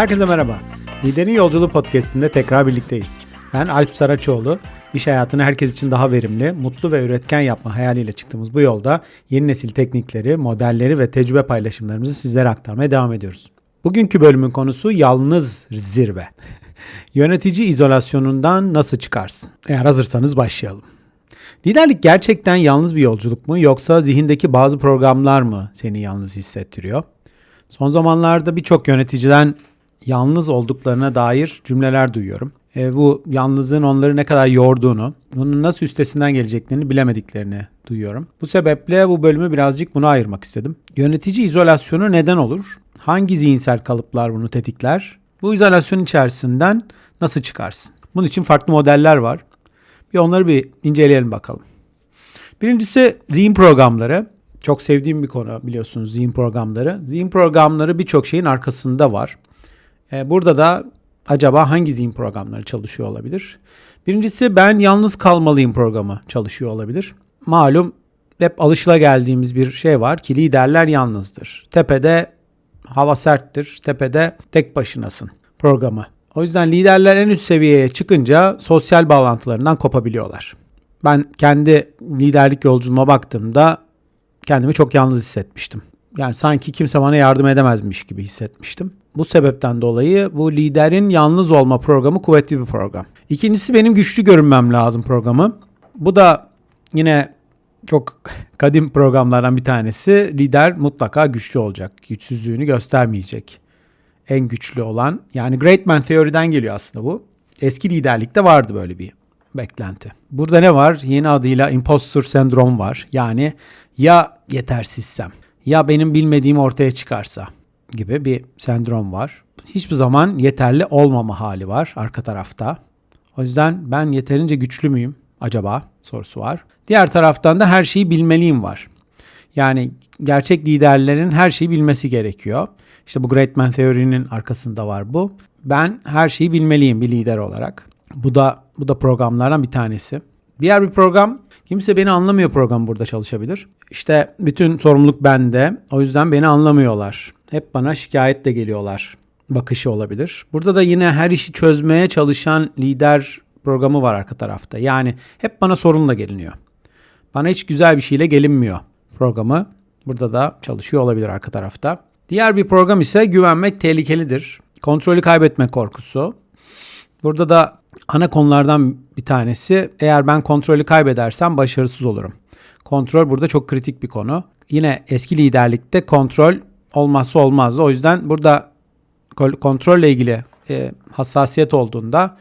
Herkese merhaba. Liderin Yolculuğu podcastinde tekrar birlikteyiz. Ben Alp Saraçoğlu. İş hayatını herkes için daha verimli, mutlu ve üretken yapma hayaliyle çıktığımız bu yolda yeni nesil teknikleri, modelleri ve tecrübe paylaşımlarımızı sizlere aktarmaya devam ediyoruz. Bugünkü bölümün konusu yalnız zirve. Yönetici izolasyonundan nasıl çıkarsın? Eğer hazırsanız başlayalım. Liderlik gerçekten yalnız bir yolculuk mu yoksa zihindeki bazı programlar mı seni yalnız hissettiriyor? Son zamanlarda birçok yöneticiden yalnız olduklarına dair cümleler duyuyorum. E, bu yalnızlığın onları ne kadar yorduğunu, bunun nasıl üstesinden geleceklerini bilemediklerini duyuyorum. Bu sebeple bu bölümü birazcık buna ayırmak istedim. Yönetici izolasyonu neden olur? Hangi zihinsel kalıplar bunu tetikler? Bu izolasyon içerisinden nasıl çıkarsın? Bunun için farklı modeller var. Bir onları bir inceleyelim bakalım. Birincisi zihin programları. Çok sevdiğim bir konu biliyorsunuz zihin programları. Zihin programları birçok şeyin arkasında var. E, burada da acaba hangi zihin programları çalışıyor olabilir? Birincisi ben yalnız kalmalıyım programı çalışıyor olabilir. Malum hep alışıla geldiğimiz bir şey var ki liderler yalnızdır. Tepede hava serttir, tepede tek başınasın programı. O yüzden liderler en üst seviyeye çıkınca sosyal bağlantılarından kopabiliyorlar. Ben kendi liderlik yolculuğuma baktığımda kendimi çok yalnız hissetmiştim. Yani sanki kimse bana yardım edemezmiş gibi hissetmiştim. Bu sebepten dolayı bu liderin yalnız olma programı kuvvetli bir program. İkincisi benim güçlü görünmem lazım programı. Bu da yine çok kadim programlardan bir tanesi. Lider mutlaka güçlü olacak. Güçsüzlüğünü göstermeyecek. En güçlü olan yani Great Man Theory'den geliyor aslında bu. Eski liderlikte vardı böyle bir beklenti. Burada ne var? Yeni adıyla impostor sendrom var. Yani ya yetersizsem ya benim bilmediğim ortaya çıkarsa gibi bir sendrom var. Hiçbir zaman yeterli olmama hali var arka tarafta. O yüzden ben yeterince güçlü müyüm acaba sorusu var. Diğer taraftan da her şeyi bilmeliyim var. Yani gerçek liderlerin her şeyi bilmesi gerekiyor. İşte bu Great Man Theory'nin arkasında var bu. Ben her şeyi bilmeliyim bir lider olarak. Bu da bu da programlardan bir tanesi. Diğer bir program kimse beni anlamıyor program burada çalışabilir. İşte bütün sorumluluk bende. O yüzden beni anlamıyorlar. Hep bana şikayetle geliyorlar. Bakışı olabilir. Burada da yine her işi çözmeye çalışan lider programı var arka tarafta. Yani hep bana sorunla geliniyor. Bana hiç güzel bir şeyle gelinmiyor programı. Burada da çalışıyor olabilir arka tarafta. Diğer bir program ise güvenmek tehlikelidir. Kontrolü kaybetme korkusu. Burada da ana konulardan bir tanesi eğer ben kontrolü kaybedersem başarısız olurum. Kontrol burada çok kritik bir konu. Yine eski liderlikte kontrol olmazsa olmazdı. O yüzden burada kontrolle ilgili e, hassasiyet olduğunda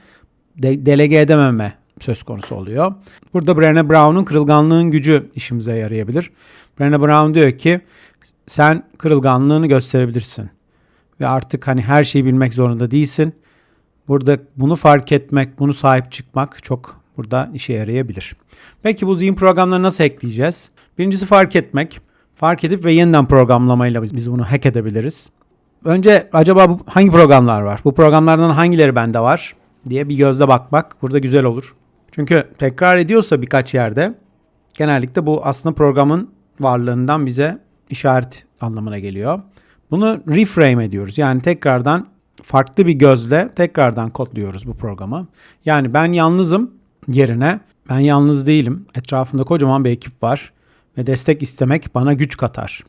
de, delege edememe söz konusu oluyor. Burada Brené Brown'un kırılganlığın gücü işimize yarayabilir. Brené Brown diyor ki sen kırılganlığını gösterebilirsin ve artık hani her şeyi bilmek zorunda değilsin. Burada bunu fark etmek, bunu sahip çıkmak çok burada işe yarayabilir. Peki bu zihin programlarını nasıl ekleyeceğiz? Birincisi fark etmek. Fark edip ve yeniden programlamayla biz bunu hack edebiliriz. Önce acaba bu, hangi programlar var? Bu programlardan hangileri bende var diye bir gözle bakmak burada güzel olur. Çünkü tekrar ediyorsa birkaç yerde genellikle bu aslında programın varlığından bize işaret anlamına geliyor. Bunu reframe ediyoruz. Yani tekrardan farklı bir gözle tekrardan kodluyoruz bu programı. Yani ben yalnızım yerine ben yalnız değilim. Etrafımda kocaman bir ekip var ve destek istemek bana güç katar.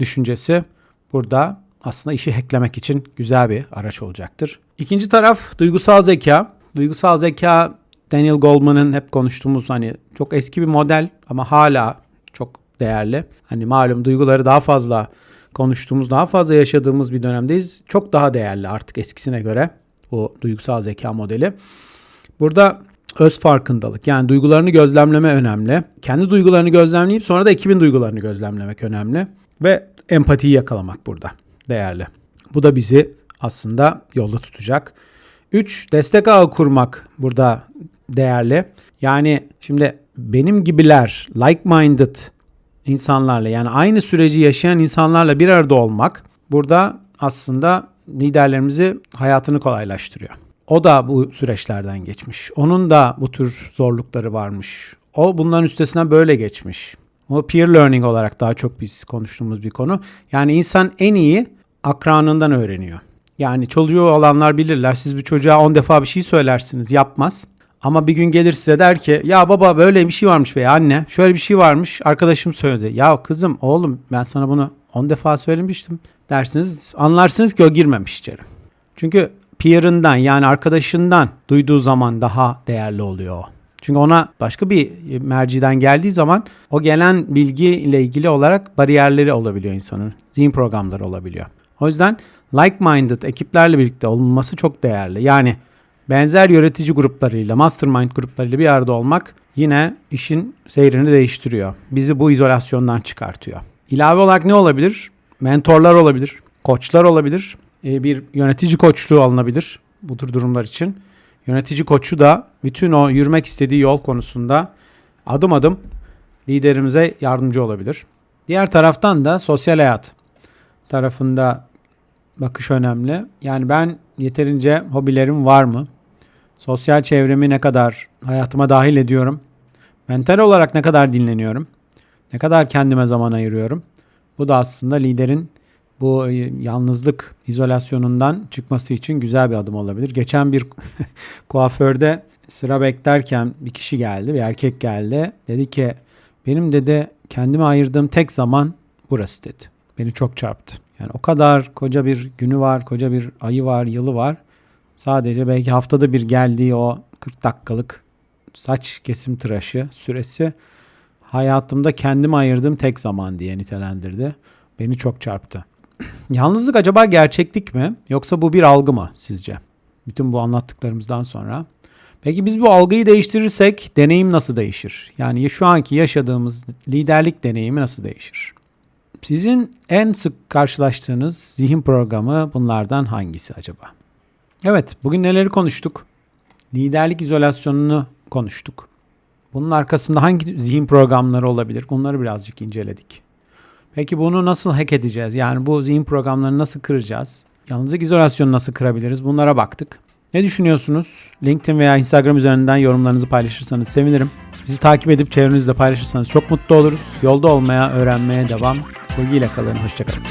Düşüncesi burada aslında işi hacklemek için güzel bir araç olacaktır. İkinci taraf duygusal zeka. Duygusal zeka Daniel Goleman'ın hep konuştuğumuz hani çok eski bir model ama hala çok değerli. Hani malum duyguları daha fazla konuştuğumuz, daha fazla yaşadığımız bir dönemdeyiz. Çok daha değerli artık eskisine göre bu duygusal zeka modeli. Burada öz farkındalık yani duygularını gözlemleme önemli. Kendi duygularını gözlemleyip sonra da ekibin duygularını gözlemlemek önemli. Ve empatiyi yakalamak burada değerli. Bu da bizi aslında yolda tutacak. 3. Destek ağı kurmak burada değerli. Yani şimdi benim gibiler like-minded insanlarla yani aynı süreci yaşayan insanlarla bir arada olmak burada aslında liderlerimizi hayatını kolaylaştırıyor. O da bu süreçlerden geçmiş. Onun da bu tür zorlukları varmış. O bunların üstesinden böyle geçmiş. O peer learning olarak daha çok biz konuştuğumuz bir konu. Yani insan en iyi akranından öğreniyor. Yani çocuğu olanlar bilirler. Siz bir çocuğa 10 defa bir şey söylersiniz yapmaz. Ama bir gün gelir size der ki ya baba böyle bir şey varmış veya anne şöyle bir şey varmış arkadaşım söyledi. Ya kızım oğlum ben sana bunu 10 defa söylemiştim dersiniz. Anlarsınız ki o girmemiş içeri. Çünkü peer'ından yani arkadaşından duyduğu zaman daha değerli oluyor o. Çünkü ona başka bir merciden geldiği zaman o gelen bilgi ile ilgili olarak bariyerleri olabiliyor insanın. Zihin programları olabiliyor. O yüzden like-minded ekiplerle birlikte olunması çok değerli. Yani benzer yönetici gruplarıyla, mastermind gruplarıyla bir arada olmak yine işin seyrini değiştiriyor. Bizi bu izolasyondan çıkartıyor. İlave olarak ne olabilir? Mentorlar olabilir, koçlar olabilir, e, bir yönetici koçluğu alınabilir bu tür durumlar için. Yönetici koçu da bütün o yürümek istediği yol konusunda adım adım liderimize yardımcı olabilir. Diğer taraftan da sosyal hayat tarafında bakış önemli. Yani ben yeterince hobilerim var mı? Sosyal çevremi ne kadar hayatıma dahil ediyorum? Mental olarak ne kadar dinleniyorum? Ne kadar kendime zaman ayırıyorum? Bu da aslında liderin bu yalnızlık izolasyonundan çıkması için güzel bir adım olabilir. Geçen bir kuaförde sıra beklerken bir kişi geldi, bir erkek geldi. Dedi ki benim dedi kendime ayırdığım tek zaman burası dedi. Beni çok çarptı. Yani o kadar koca bir günü var, koca bir ayı var, yılı var. Sadece belki haftada bir geldiği o 40 dakikalık saç kesim tıraşı süresi hayatımda kendime ayırdığım tek zaman diye nitelendirdi. Beni çok çarptı. Yalnızlık acaba gerçeklik mi yoksa bu bir algı mı sizce? Bütün bu anlattıklarımızdan sonra. Peki biz bu algıyı değiştirirsek deneyim nasıl değişir? Yani şu anki yaşadığımız liderlik deneyimi nasıl değişir? Sizin en sık karşılaştığınız zihin programı bunlardan hangisi acaba? Evet, bugün neleri konuştuk? Liderlik izolasyonunu konuştuk. Bunun arkasında hangi zihin programları olabilir? Bunları birazcık inceledik. Peki bunu nasıl hack edeceğiz? Yani bu zihin programlarını nasıl kıracağız? Yalnızlık izolasyonu nasıl kırabiliriz? Bunlara baktık. Ne düşünüyorsunuz? LinkedIn veya Instagram üzerinden yorumlarınızı paylaşırsanız sevinirim. Bizi takip edip çevrenizde paylaşırsanız çok mutlu oluruz. Yolda olmaya, öğrenmeye devam. Sevgiyle kalın, hoşçakalın.